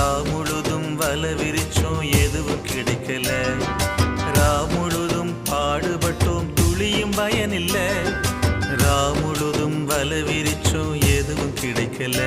ரா முழுதும் வல விரிச்சோம் எதுவும் கிடைக்கல. ரா முழுதும் பாடுபட்டோம் துளியும் பயனில்ல. ரா முழுதும் வல விரிச்சோம் எதுவும் கிடைக்கல.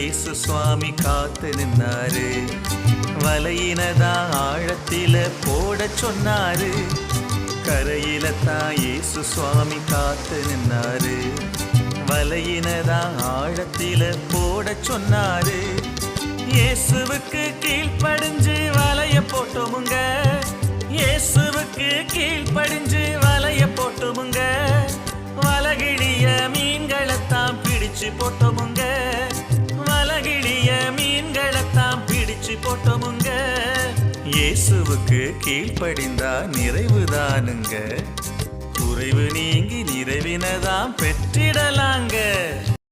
தான் இயேசு சுவாமி காத்து நின்னாரு. வலையினதா ஆழத்தில போட சொன்னாரு. கரையில தான் இயேசு சுவாமி காத்து நின்னாரு. வலையினதா ஆழத்தில போட சொன்னாரு. இயேசுவுக்கு கீழ்ப்படிஞ்சு வலைய போட்டோமுங்க இயேசுவுக்கு கீழ்ப்படிஞ்சு வலைய போட்டோமுங்க வலகிழிய மீன்களைத்தான் பிடிச்சு போட்டோமுங்க இயேசுவுக்கு கீழ்ப்படிந்தா நிறைவுதானுங்க. குறைவு நீங்கி நிறைவினதாம் பெற்றிடலாங்க.